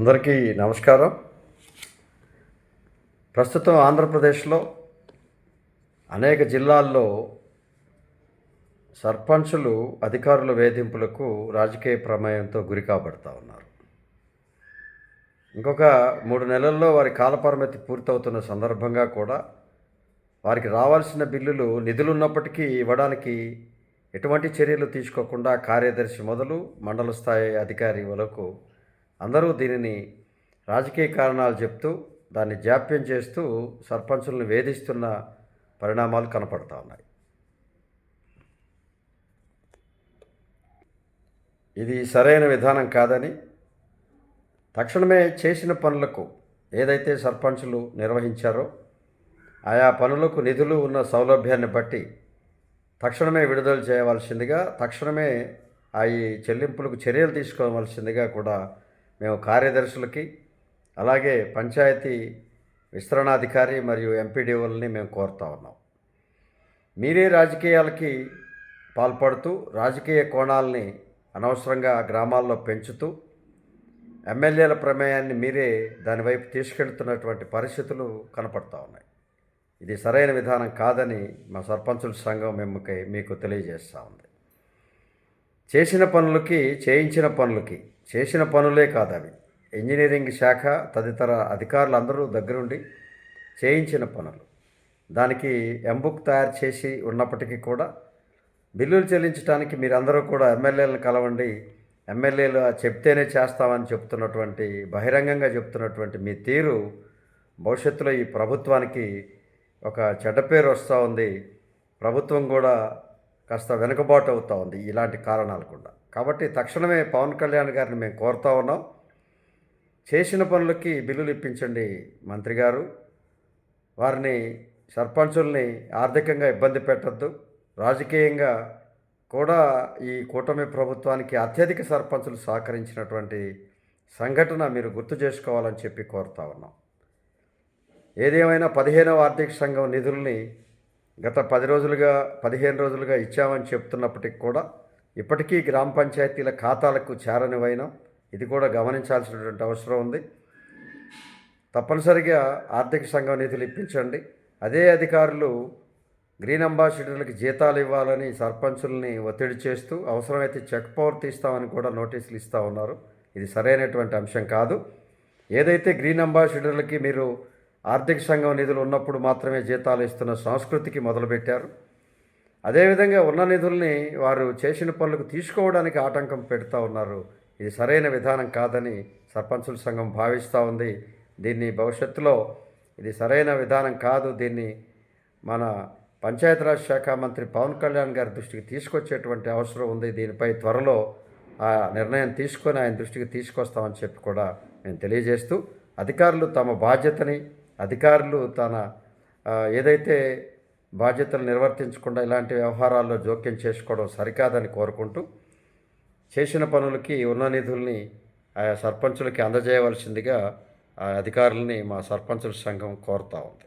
అందరికీ నమస్కారం. ప్రస్తుతం ఆంధ్రప్రదేశ్లో అనేక జిల్లాల్లో సర్పంచులు అధికారుల వేధింపులకు రాజకీయ ప్రమేయంతో గురి కాబడతా ఉన్నారు. ఇంకొక మూడు నెలల్లో వారి కాలపరిమితి పూర్తవుతున్న సందర్భంగా కూడా వారికి రావాల్సిన బిల్లులు నిధులు ఉన్నప్పటికీ ఇవ్వడానికి ఎటువంటి చర్యలు తీసుకోకుండా కార్యదర్శి మొదలు మండల స్థాయి అధికారి వరకు అందరూ దీనిని రాజకీయ కారణాలు చెప్తూ దాన్ని జాప్యం చేస్తూ సర్పంచులను వేధిస్తున్న పరిణామాలు కనపడతా ఉన్నాయి. ఇది సరైన విధానం కాదని తక్షణమే చేసిన పనులకు ఏదైతే సర్పంచులు నిర్వహించారో ఆయా పనులకు నిధులు ఉన్న సౌలభ్యాన్ని బట్టి తక్షణమే విడుదల చేయవలసిందిగా తక్షణమే ఆ ఈ చెల్లింపులకు చర్యలు తీసుకోవాల్సిందిగా కూడా మేము కార్యదర్శులకి అలాగే పంచాయతీ విస్తరణాధికారి మరియు ఎంపీడీఓల్ని మేము కోరుతా ఉన్నాం. మీరే రాజకీయాలకి పాల్పడుతూ రాజకీయ కోణాలని అనవసరంగా గ్రామాల్లో పెంచుతూ ఎమ్మెల్యేల ప్రమేయాన్ని మీరే దానివైపు తీసుకెళ్తున్నటువంటి పరిస్థితులు కనపడతా ఉన్నాయి. ఇది సరైన విధానం కాదని మా సర్పంచుల సంఘం మిమ్మకి మీకు తెలియజేస్తూ ఉంది. చేసిన పనులకి చేయించిన పనులకి చేసిన పనులే కాదు అవి ఇంజనీరింగ్ శాఖ తదితర అధికారులు అందరూ దగ్గరుండి చేయించిన పనులు. దానికి ఎంబుక్ తయారు చేసి ఉన్నప్పటికీ కూడా బిల్లులు చెల్లించడానికి మీరందరూ కూడా ఎమ్మెల్యేలను కలవండి ఎమ్మెల్యేలు చెప్తేనే చేస్తామని చెప్తున్నటువంటి బహిరంగంగా చెప్తున్నటువంటి మీ తీరు భవిష్యత్తులో ఈ ప్రభుత్వానికి ఒక చెడ్డ పేరు వస్తూ ఉంది. ప్రభుత్వం కూడా కాస్త వెనుకబాటు అవుతూ ఉంది ఇలాంటి కారణాలు కూడా. కాబట్టి తక్షణమే పవన్ కళ్యాణ్ గారిని మేము కోరుతా ఉన్నాం. చేసిన పనులకి బిల్లులు ఇప్పించండి మంత్రి గారు. వారిని సర్పంచుల్ని ఆర్థికంగా ఇబ్బంది పెట్టద్దు. రాజకీయంగా కూడా ఈ కూటమి ప్రభుత్వానికి అత్యధిక సర్పంచులు సహకరించినటువంటి సంఘటన మీరు గుర్తు చేసుకోవాలని చెప్పి కోరుతా ఉన్నాం. ఏదేమైనా పదిహేనవ ఆర్థిక సంఘం నిధుల్ని గత పది రోజులుగా పదిహేను రోజులుగా ఇచ్చామని చెప్తున్నప్పటికి కూడా ఇప్పటికీ గ్రామ పంచాయతీల ఖాతాలకు చేరనివైనా ఇది కూడా గమనించాల్సినటువంటి అవసరం ఉంది. తప్పనిసరిగా ఆర్థిక సంఘం నిధులు ఇప్పించండి. అదే అధికారులు గ్రీన్ అంబాసిడర్లకు జీతాలు ఇవ్వాలని సర్పంచుల్ని ఒత్తిడి చేస్తూ అవసరమైతే చెక్ పవర్ తీస్తామని కూడా నోటీసులు ఇస్తూ ఉన్నారు. ఇది సరైనటువంటి అంశం కాదు. ఏదైతే గ్రీన్ అంబాసిడర్లకి మీరు ఆర్థిక సంఘం నిధులు ఉన్నప్పుడు మాత్రమే జీతాలు ఇస్తున్న సంస్కృతికి మొదలుపెట్టారు. అదేవిధంగా ఉన్న నిధుల్ని వారు చేసిన పనులకు తీసుకోవడానికి ఆటంకం పెడతా ఉన్నారు. ఇది సరైన విధానం కాదని సర్పంచుల సంఘం భావిస్తూ ఉంది. దీన్ని భవిష్యత్తులో ఇది సరైన విధానం కాదు. దీన్ని మన పంచాయతీరాజ్ శాఖ మంత్రి పవన్ కళ్యాణ్ గారి దృష్టికి తీసుకొచ్చేటువంటి అవసరం ఉంది. దీనిపై త్వరలో ఆ నిర్ణయం తీసుకొని ఆయన దృష్టికి తీసుకొస్తామని చెప్పి కూడా మేము తెలియజేస్తూ అధికారులు తమ బాధ్యతని అధికారులు తన ఏదైతే బాధ్యతలు నిర్వర్తించకుండా ఇలాంటి వ్యవహారాల్లో జోక్యం చేసుకోవడం సరికాదని కోరుకుంటూ చేసిన పనులకి ఉన్న నిధుల్ని ఆయా సర్పంచులకి అందజేయవలసిందిగా ఆ అధికారులని మా సర్పంచుల సంఘం కోరుతా ఉంది.